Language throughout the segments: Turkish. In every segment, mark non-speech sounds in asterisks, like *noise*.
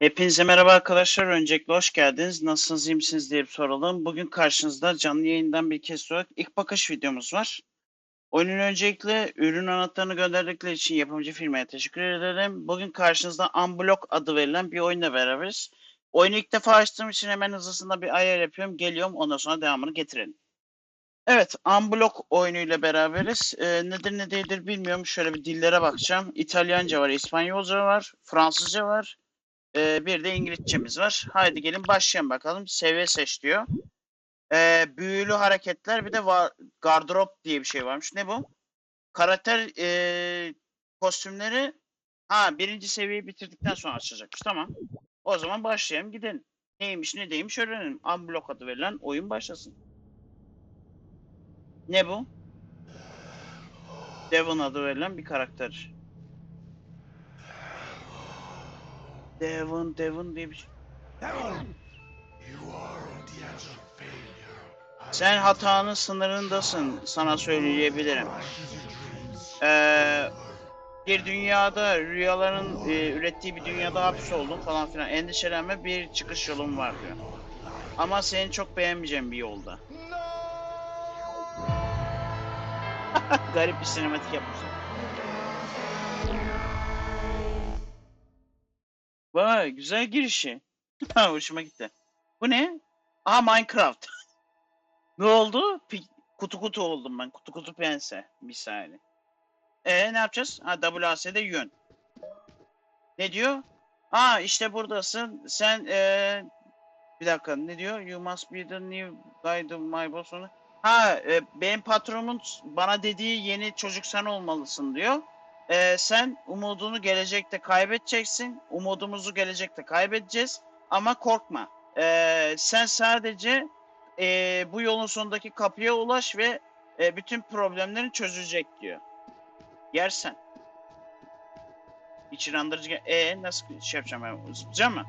Hepinize merhaba arkadaşlar. Öncelikle hoş geldiniz. Nasılsınız, iyi misiniz diye bir soralım. Bugün karşınızda canlı yayından bir kez olarak ilk bakış videomuz var. Oyunun öncelikle ürün anahtarını gönderdikleri için yapımcı firmaya teşekkür ederim. Bugün karşınızda Unblock adı verilen bir oyunla beraberiz. Oyunu ilk defa açtığım için hemen hızlısında bir ayar yapıyorum. Geliyorum ondan sonra devamını getirelim. Evet, Unblock oyunuyla beraberiz. Ee, nedir ne değildir bilmiyorum. Şöyle bir dillere bakacağım. İtalyanca var, İspanyolca var, Fransızca var. Ee, bir de İngilizcemiz var. Haydi gelin başlayalım bakalım. Seviye seç diyor. Ee, büyülü hareketler bir de var, gardırop diye bir şey varmış. Ne bu? Karakter ee, kostümleri ha birinci seviyeyi bitirdikten sonra açacakmış. Tamam. O zaman başlayalım gidelim. Neymiş ne değilmiş öğrenelim. Unblock adı verilen oyun başlasın. Ne bu? Devon adı verilen bir karakter. Devon, Devon diye bir şey. Sen hatanın sınırındasın, sana söyleyebilirim. Ee, bir dünyada, rüyaların e, ürettiği bir dünyada hapsoldun falan filan. Endişelenme, bir çıkış yolun var diyor. Ama seni çok beğenmeyeceğim bir yolda. *laughs* Garip bir sinematik yapmışlar. Vay güzel girişi. *laughs* Hoşuma gitti. Bu ne? Aa Minecraft. *laughs* ne oldu? Pi- kutu kutu oldum ben. Kutu kutu pense misali. E ne yapacağız? Ha WASD yön. Ne diyor? Aa işte buradasın. Sen eee bir dakika ne diyor? You must be the new guide of my boss. Ha e, benim patronumun bana dediği yeni çocuk sen olmalısın diyor. Ee, sen umudunu gelecekte kaybedeceksin. Umudumuzu gelecekte kaybedeceğiz. Ama korkma. Ee, sen sadece ee, bu yolun sonundaki kapıya ulaş ve ee, bütün problemlerin çözülecek diyor. Yersen. İçinandırıcı. E nasıl şey yapacağım ben? Zıplayacağım mı?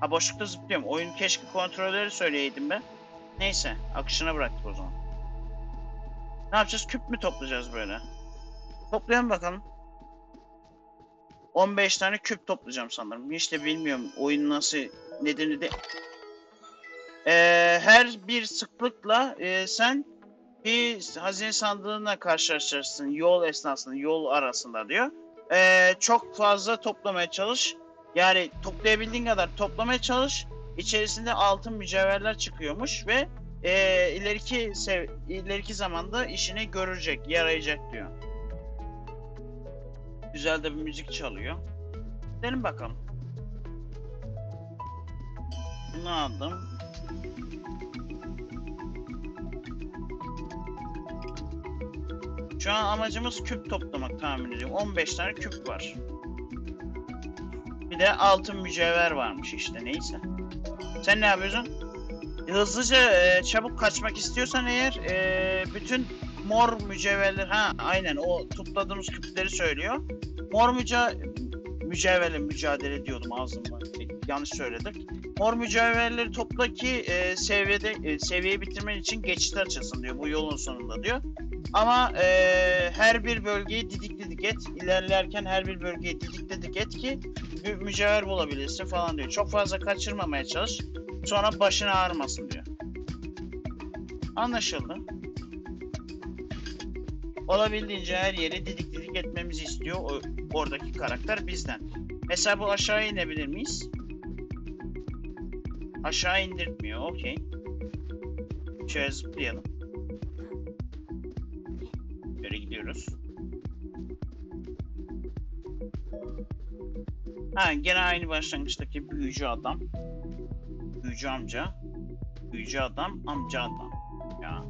Ha boşlukta zıplıyorum. Oyun keşke kontrolleri söyleyeydim ben. Neyse akışına bıraktık o zaman. Ne yapacağız? Küp mü toplayacağız böyle? Toplayalım bakalım. 15 tane küp toplayacağım sanırım. Hiç de bilmiyorum oyun nasıl nedir de. Ee, her bir sıklıkla e, sen bir hazine sandığına karşılaşacaksın yol esnasında, yol arasında diyor. Ee, çok fazla toplamaya çalış. Yani toplayabildiğin kadar toplamaya çalış. İçerisinde altın mücevherler çıkıyormuş ve e, ileriki sev ileriki zamanda işini görecek, yarayacak diyor. Güzel de bir müzik çalıyor. Gidelim bakalım. Bunu aldım. Şu an amacımız küp toplamak tahmin ediyorum. 15 tane küp var. Bir de altın mücevher varmış işte neyse. Sen ne yapıyorsun? Hızlıca e, çabuk kaçmak istiyorsan eğer e, bütün mor mücevherler ha aynen o topladığımız küpleri söylüyor. Mor müce mücevherle mücadele diyordum ağzımda. E, yanlış söyledim. Mor mücevherleri topla ki e, seviyede e, seviyeyi bitirmen için geçit açılsın diyor bu yolun sonunda diyor. Ama e, her bir bölgeyi didik didik et. İlerlerken her bir bölgeyi didik didik et ki mücevher bulabilirsin falan diyor. Çok fazla kaçırmamaya çalış. Sonra başın ağrımasın diyor. Anlaşıldı. Olabildiğince her yeri didik didik etmemizi istiyor o, oradaki karakter bizden. Mesela bu aşağı inebilir miyiz? Aşağı indirtmiyor. Okey. Şöyle zıplayalım. Böyle gidiyoruz. Ha gene aynı başlangıçtaki büyücü adam. Büyücü amca. Büyücü adam, amca adam. Ya.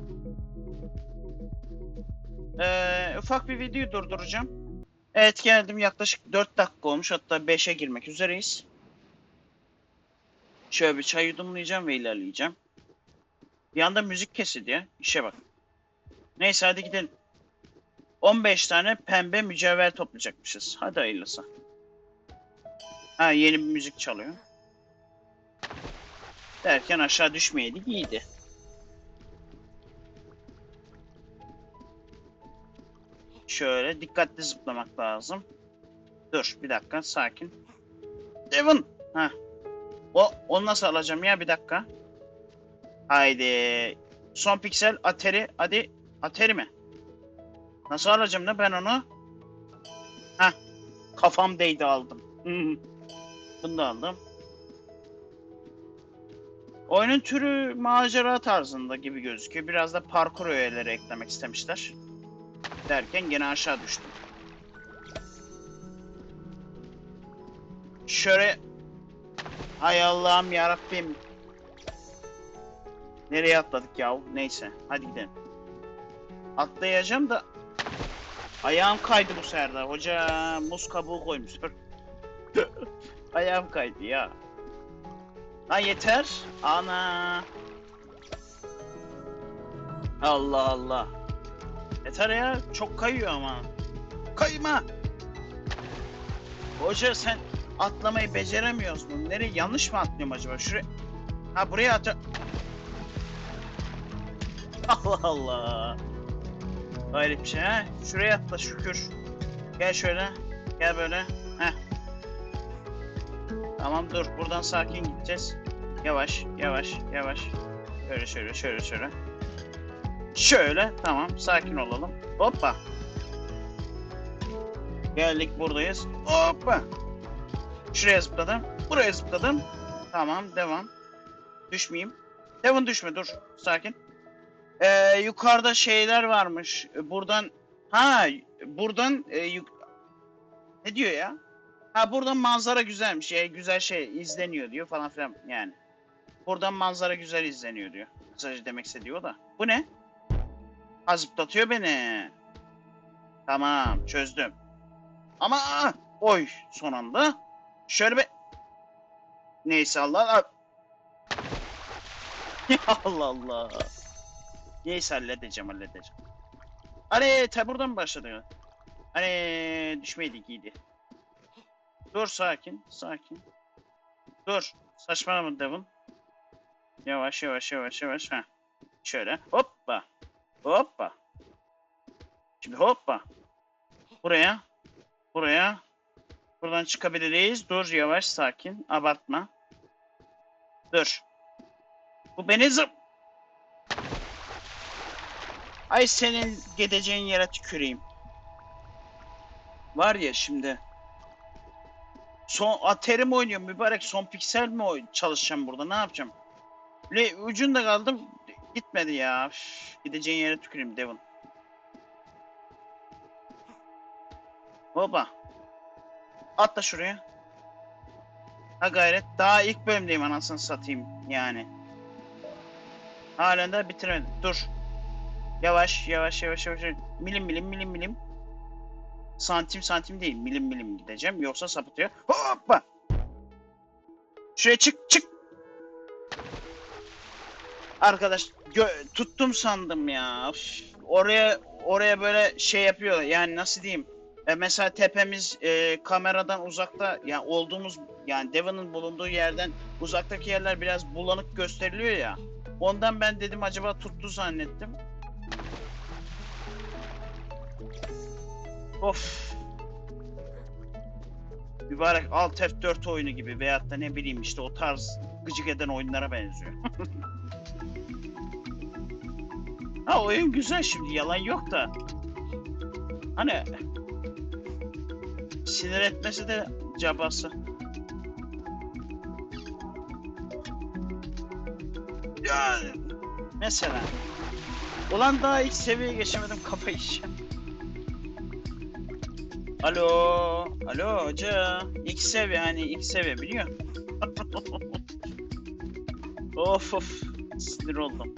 Ee, ufak bir videoyu durduracağım. Evet geldim yaklaşık 4 dakika olmuş hatta 5'e girmek üzereyiz. Şöyle bir çay yudumlayacağım ve ilerleyeceğim. Bir anda müzik kesildi ya. İşe bak. Neyse hadi gidelim. 15 tane pembe mücevher toplayacakmışız. Hadi hayırlısı. Ha yeni bir müzik çalıyor. Derken aşağı düşmeyeydik iyiydi. Şöyle dikkatli zıplamak lazım. Dur bir dakika sakin. Devon. Ha O onu nasıl alacağım ya bir dakika. Haydi. Son piksel ateri hadi ateri mi? Nasıl alacağım ne ben onu? Heh. Kafam değdi aldım. *laughs* Bunu da aldım. Oyunun türü macera tarzında gibi gözüküyor. Biraz da parkur öğeleri eklemek istemişler. Derken gene aşağı düştüm. Şöyle... Hay Allah'ım yarabbim. Nereye atladık yahu? Neyse. Hadi gidelim. Atlayacağım da... Ayağım kaydı bu sefer de. Hoca muz kabuğu koymuştur. *laughs* Ayağım kaydı ya. Ha yeter. Ana. Allah Allah. Yeter ya. Çok kayıyor ama. Kayma. Hoca sen atlamayı beceremiyorsun. Nereye yanlış mı atlıyorum acaba? Şuraya. Ha buraya at. Allah Allah. Hayret bir şey ha. Şuraya atla şükür. Gel şöyle. Gel böyle. Tamam dur. Buradan sakin gideceğiz. Yavaş, yavaş, yavaş. Şöyle şöyle şöyle şöyle. Şöyle. Tamam. Sakin olalım. Hoppa. Geldik buradayız. Hoppa. Şuraya zıpladım. Buraya zıpladım. Tamam. Devam. Düşmeyeyim. Devon düşme dur. Sakin. Ee, yukarıda şeyler varmış. Buradan ha buradan e, yuk- ne diyor ya? Ha buradan manzara güzelmiş. E, güzel şey izleniyor diyor falan filan yani. Buradan manzara güzel izleniyor diyor. Mesajı demek istediyor da. Bu ne? Ha beni. Tamam çözdüm. Ama aa, oy son anda. Şöyle bir Neyse Allah Allah. *laughs* Allah Allah. Neyse halledeceğim halledeceğim. Hani ta buradan başladı? Hani düşmeydik iyiydi. Dur sakin sakin. Dur. Saçmalama Devon. Yavaş yavaş yavaş yavaş. ha. Şöyle hoppa. Hoppa. Şimdi hoppa. Buraya. Buraya. Buradan çıkabiliriz. Dur yavaş sakin. Abartma. Dur. Bu beni zıp. Ay senin gideceğin yere tüküreyim. Var ya şimdi. Son aterim oynuyor mübarek son piksel mi çalışacağım burada ne yapacağım? Le ucunda kaldım gitmedi ya. Üf, gideceğin yere tüküreyim Devon. Baba. Atla şuraya. Ha gayret. Daha ilk bölümdeyim anasını satayım yani. Halen de bitiremedim. Dur. Yavaş yavaş yavaş yavaş. Milim milim milim milim. Santim santim değil. Milim milim gideceğim. Yoksa sapıtıyor. Hoppa. Şuraya çık çık. Arkadaş tuttum sandım ya. Üf, oraya oraya böyle şey yapıyor. Yani nasıl diyeyim? E, mesela tepemiz e, kameradan uzakta yani olduğumuz yani Devon'ın bulunduğu yerden uzaktaki yerler biraz bulanık gösteriliyor ya. Ondan ben dedim acaba tuttu zannettim. Of. Mübarek Alt F4 oyunu gibi veyahut da ne bileyim işte o tarz gıcık eden oyunlara benziyor. *laughs* ha oyun güzel şimdi yalan yok da. Hani sinir etmesi de cabası. Ya mesela. Ulan daha ilk seviyeye geçemedim kafayı. Alo, alo hoca. İlk seviye hani ilk seviye biliyor. *laughs* of of sinir oldum.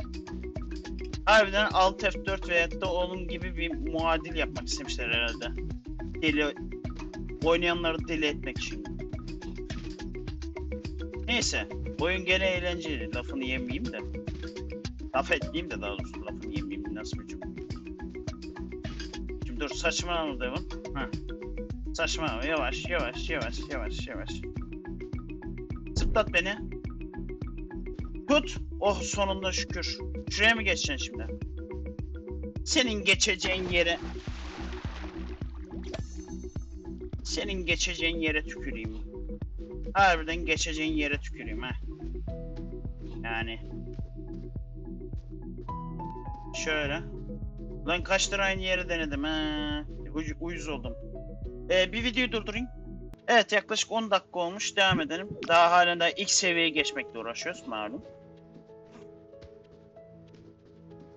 Harbiden Alt F4 veyahut da onun gibi bir muadil yapmak istemişler herhalde. Deli oynayanları deli etmek için. Neyse, oyun gene eğlenceli. Lafını yemeyeyim de. Laf etmeyeyim de daha doğrusu lafını yemeyeyim nasıl bir cümle. Şimdi dur saçmalama Devon. Heh. Saçmalama yavaş yavaş yavaş yavaş yavaş. Zıplat beni. Tut. Oh sonunda şükür. Şuraya mı geçeceksin şimdi? Senin geçeceğin yere... Senin geçeceğin yere tüküreyim. Harbiden geçeceğin yere tüküreyim ha. Yani. Şöyle. Lan kaç lira aynı yere denedim ha. Uy- uyuz oldum. Ee, bir videoyu durdurayım. Evet yaklaşık 10 dakika olmuş. Devam edelim. Daha halen daha ilk seviyeye geçmekle uğraşıyoruz malum.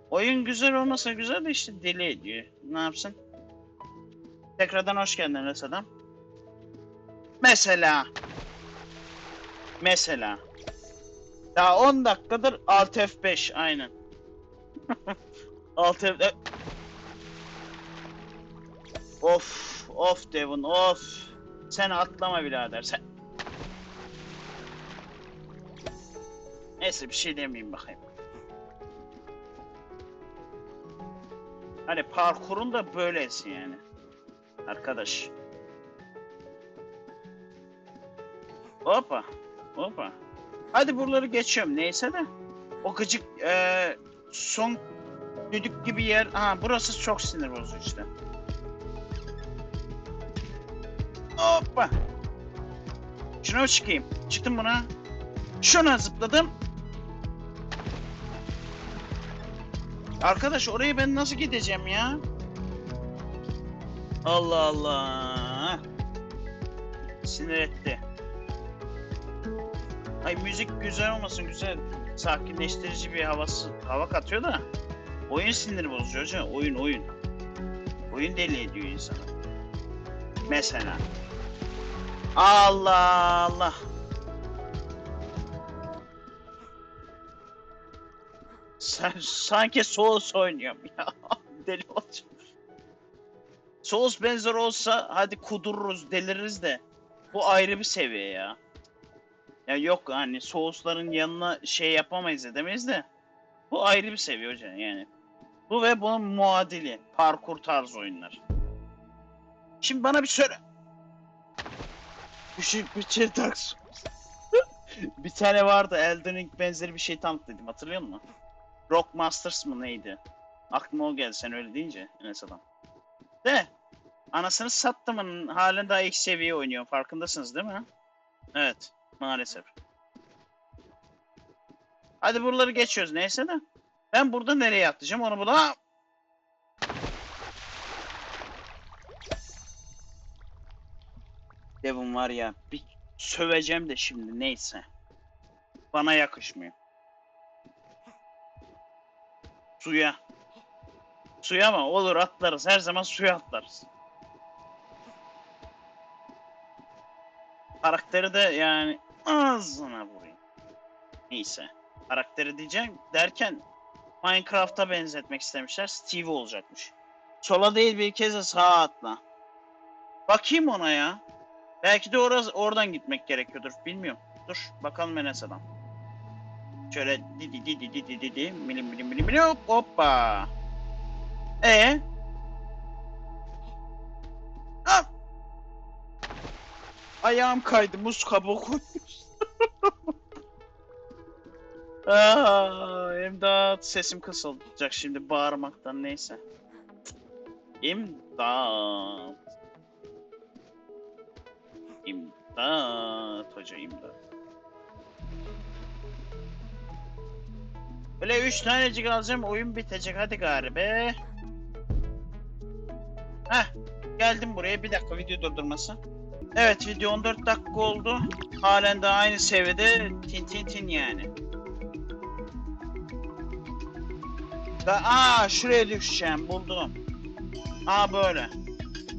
Oyun güzel olmasa güzel de işte deli ediyor. Ne yapsın? Tekrardan hoş geldin Resadam. Mesela. Mesela. Daha 10 dakikadır Alt F5 aynen. *laughs* Alt F... e- Of, of Devon, of. Sen atlama birader, sen... Neyse bir şey demeyeyim bakayım. Hani parkurun da böylesi yani. Arkadaş. Hoppa. Hoppa. Hadi buraları geçiyorum neyse de. O gıcık eee, son düdük gibi yer. Ha burası çok sinir bozucu işte. Hoppa. Şuna çıkayım. Çıktım buna. Şuna zıpladım. Arkadaş oraya ben nasıl gideceğim ya? Allah Allah. Sinir etti. Ay müzik güzel olmasın güzel. Sakinleştirici bir havası hava katıyor da. Oyun sinir bozucu hocam. Oyun oyun. Oyun deli ediyor insanı. Mesela. Allah Allah. Sen, sanki Souls oynuyorum ya. *laughs* Deli olacağım. Souls benzer olsa hadi kudururuz, deliririz de. Bu ayrı bir seviye ya. Ya yok hani Souls'ların yanına şey yapamayız edemeyiz de. Bu ayrı bir seviye hocam yani. Bu ve bunun muadili. Parkur tarzı oyunlar. Şimdi bana bir söyle. Şey Dark Souls. *laughs* bir tane vardı Elden Ring benzeri bir şey tanıtladım hatırlıyor musun? Rock Masters mı neydi? Aklıma o geldi sen öyle deyince Enes adam. De anasını sattımın halen daha ilk seviye oynuyor farkındasınız değil mi? Evet maalesef. Hadi buraları geçiyoruz neyse de. Ben burada nereye atlayacağım onu bula. Devon var ya bir söveceğim de şimdi neyse. Bana yakışmıyor. Suya. Suya mı? Olur atlarız. Her zaman suya atlarız. Karakteri de yani ağzına vurayım. Neyse. Karakteri diyeceğim derken Minecraft'a benzetmek istemişler. Steve olacakmış. Sola değil bir kez de sağa atla. Bakayım ona ya. Belki de orası, oradan gitmek gerekiyordur. Bilmiyorum. Dur bakalım Enes adam. Şöyle di di di di di di di di milim milim milim milim hop hoppa. E Hop. Ayağım kaydı muz kabuğu koymuş. Aa, *laughs* imdat sesim kısılacak şimdi bağırmaktan neyse. İmdat. İmdat hoca imdat. Böyle üç tanecik alacağım oyun bitecek hadi gari be. Heh geldim buraya bir dakika video durdurması. Evet video 14 dakika oldu. Halen de aynı seviyede tin tin tin yani. Da aa şuraya düşeceğim buldum. Aa böyle.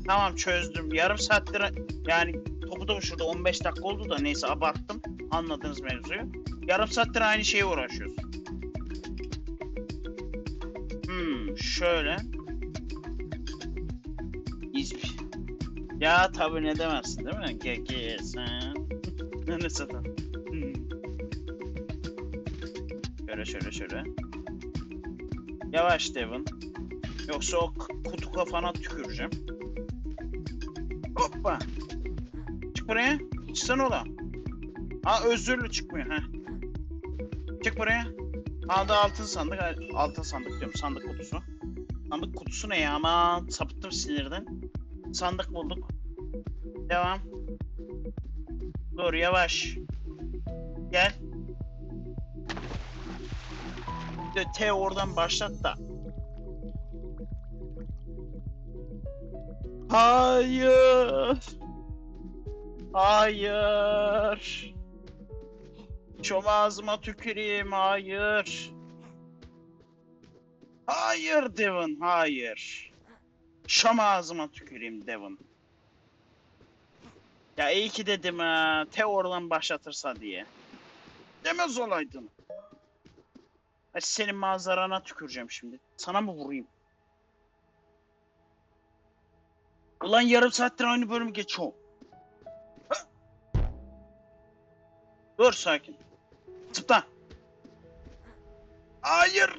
Tamam çözdüm. Yarım saattir yani da şurada 15 dakika oldu da neyse abarttım. Anladınız mevzuyu. Yarım saattir aynı şeye uğraşıyoruz. Hmm, şöyle. İzmir. Ya tabi ne demezsin değil mi? GG sen. *laughs* ne satan? Hmm. Şöyle şöyle şöyle. Yavaş Devon. Yoksa o kutu kafana tüküreceğim. Hoppa. Çık buraya. Çıksana ola. Aa özürlü çıkmıyor ha. Çık buraya. Aldı altın sandık. Altın sandık diyorum. Sandık kutusu. Sandık kutusu ne ya? Aman sapıttım sinirden. Sandık bulduk. Devam. Dur yavaş. Gel. Bir de T oradan başlat da. Hayır. Hayır. Çom ağzıma tüküreyim. Hayır. Hayır Devon. Hayır. Şam ağzıma tüküreyim Devon. Ya iyi ki dedim ha. Te oradan başlatırsa diye. Demez olaydın. Ay senin manzarana tüküreceğim şimdi. Sana mı vurayım? Ulan yarım saattir aynı bölüm geçiyor. Dur sakin. Zıpla. Hayır.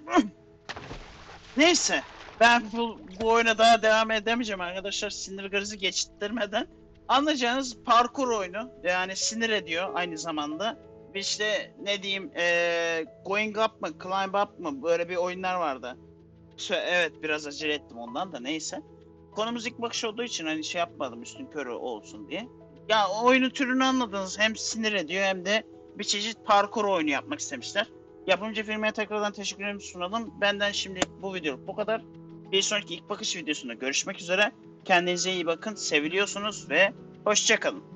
Neyse. Ben bu, bu oyuna daha devam edemeyeceğim arkadaşlar sinir krizi geçirtmeden. Anlayacağınız parkur oyunu. Yani sinir ediyor aynı zamanda. İşte ne diyeyim eee Going Up mı Climb Up mı böyle bir oyunlar vardı. Evet biraz acele ettim ondan da neyse. Konumuz ilk bakış olduğu için hani şey yapmadım üstün körü olsun diye. Ya oyunun türünü anladınız. Hem sinir ediyor hem de bir çeşit parkur oyunu yapmak istemişler. Yapımcı firmaya tekrardan teşekkürlerimi sunalım. Benden şimdi bu video bu kadar. Bir sonraki ilk bakış videosunda görüşmek üzere. Kendinize iyi bakın. Seviliyorsunuz ve hoşçakalın.